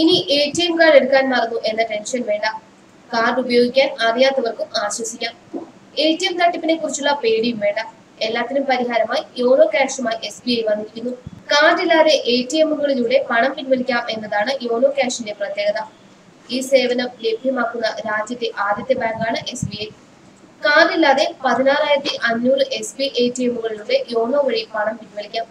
ഇനി A T M card എടുക്കാൻ മറന്നു എന്ന ടെൻഷൻ വേണ്ട. കാർഡ് ഉപയോഗിക്കാൻ അറിയാത്തവർക്കും ആശ്വസിക്കാം. എ ടി എം തട്ടിപ്പിനെ കുറിച്ചുള്ള പേടിയും വേണ്ട. എല്ലാത്തിനും പരിഹാരമായി യോനോ ക്യാഷുമായി എസ് ബി ഐ വന്നിരിക്കുന്നു. കാർഡില്ലാതെ എ ടി എമ്മുകളിലൂടെ പണം പിൻവലിക്കാം എന്നതാണ് യോനോ ക്യാഷിന്റെ പ്രത്യേകത. ഈ സേവനം ലഭ്യമാക്കുന്ന രാജ്യത്തെ ആദ്യത്തെ ബാങ്കാണ് എസ് ബി ഐ കാർഡില്ലാതെ പതിനാറായിരത്തി അഞ്ഞൂറ് എസ് ബി എ ടി എമ്മുകളിലൂടെ യോനോ വഴി പണം പിൻവലിക്കാം.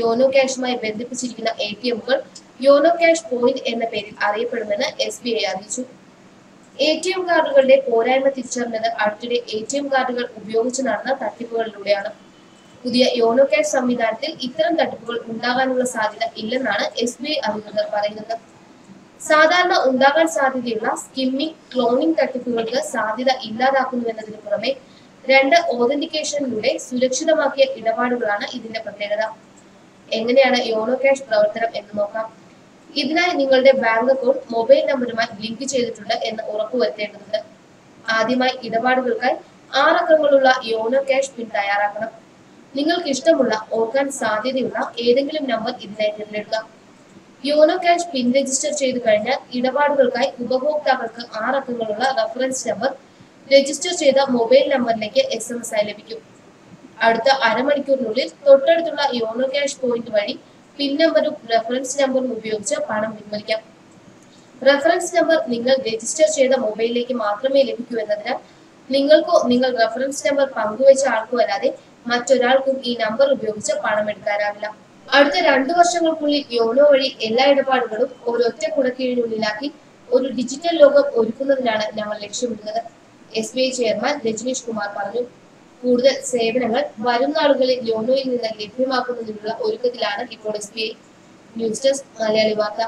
യോനോ ക്യാഷുമായി ബന്ധിപ്പിച്ചിരിക്കുന്ന എ ടി എമ്മുകൾ യോനോ ക്യാഷ് പോയിന്റ് എന്ന പേരിൽ അറിയപ്പെടുമെന്ന് എസ് ബി ഐ അറിയിച്ചു. എ ടി എം കാർഡുകളുടെ പോരായ്മ തിരിച്ചറിഞ്ഞത് അടുത്തിടെ എ ടി എം കാർഡുകൾ ഉപയോഗിച്ച് നടന്ന തട്ടിപ്പുകളിലൂടെയാണ്. പുതിയ യോനോ ക്യാഷ് സംവിധാനത്തിൽ ഇത്തരം തട്ടിപ്പുകൾ ഉണ്ടാകാനുള്ള സാധ്യത ഇല്ലെന്നാണ് എസ് ബി ഐ അധികൃതർ പറയുന്നത്. സാധാരണ ഉണ്ടാകാൻ സാധ്യതയുള്ള സ്കിമ്മിംഗ് ക്ലോണിംഗ് തട്ടിപ്പുകൾക്ക് സാധ്യത ഇല്ലാതാക്കുന്നുവെന്നതിന് പുറമെ രണ്ട് ഓതന്റിക്കേഷനിലൂടെ സുരക്ഷിതമാക്കിയ ഇടപാടുകളാണ് ഇതിന്റെ പ്രത്യേകത. എങ്ങനെയാണ് യോണോ ക്യാഷ് പ്രവർത്തനം എന്ന് നോക്കാം. ഇതിനായി നിങ്ങളുടെ ബാങ്ക് അക്കൗണ്ട് മൊബൈൽ നമ്പറുമായി ലിങ്ക് ചെയ്തിട്ടുണ്ട് എന്ന് ഉറപ്പുവരുത്തേണ്ടതുണ്ട് ആദ്യമായി ഇടപാടുകൾക്കായി ആറക്കങ്ങളുള്ള യോണോ ക്യാഷ് പിൻ തയ്യാറാക്കണം. നിങ്ങൾക്ക് ഇഷ്ടമുള്ള ഓർക്കാൻ സാധ്യതയുള്ള ഏതെങ്കിലും നമ്പർ ഇതിനായി തിരഞ്ഞെടുക്കാം യോനോ ക്യാഷ് പിൻ രജിസ്റ്റർ ചെയ്തു കഴിഞ്ഞാൽ ഇടപാടുകൾക്കായി ഉപഭോക്താക്കൾക്ക് ആറക്കങ്ങളുള്ള റഫറൻസ് നമ്പർ രജിസ്റ്റർ ചെയ്ത മൊബൈൽ നമ്പറിലേക്ക് എസ് എം എസ് ആയി ലഭിക്കും. അടുത്ത അരമണിക്കൂറിനുള്ളിൽ തൊട്ടടുത്തുള്ള യോനോ ക്യാഷ് പോയിന്റ് വഴി പിൻ നമ്പറും റെഫറൻസ് നമ്പറും ഉപയോഗിച്ച് പണം പിൻവലിക്കാം. റെഫറൻസ് നമ്പർ നിങ്ങൾ രജിസ്റ്റർ ചെയ്ത മൊബൈലിലേക്ക് മാത്രമേ ലഭിക്കൂ എന്നതിനാൽ നിങ്ങൾക്കോ നിങ്ങൾ റഫറൻസ് നമ്പർ പങ്കുവച്ച ആൾക്കോ അല്ലാതെ മറ്റൊരാൾക്കും ഈ നമ്പർ ഉപയോഗിച്ച് പണം എടുക്കാനാവില്ല. അടുത്ത രണ്ടു വർഷങ്ങൾക്കുള്ളിൽ യോനോ വഴി എല്ലാ ഇടപാടുകളും ഒരൊറ്റ കുടക്കീഴിനുള്ളിലാക്കി ഒരു ഡിജിറ്റൽ ലോകം ഒരുക്കുന്നതിനാണ് ഞങ്ങൾ ലക്ഷ്യമിടുന്നത്. S B I chairman Rajnish Kumar പറഞ്ഞു. കൂടുതൽ സേവനങ്ങൾ വരും നാളുകളിൽ യോനോയിൽ നിന്ന് ലഭ്യമാക്കുന്നതിനുള്ള ഒരുക്കത്തിലാണ് ഇപ്പോൾ S B I news desk Malayali വാർത്ത.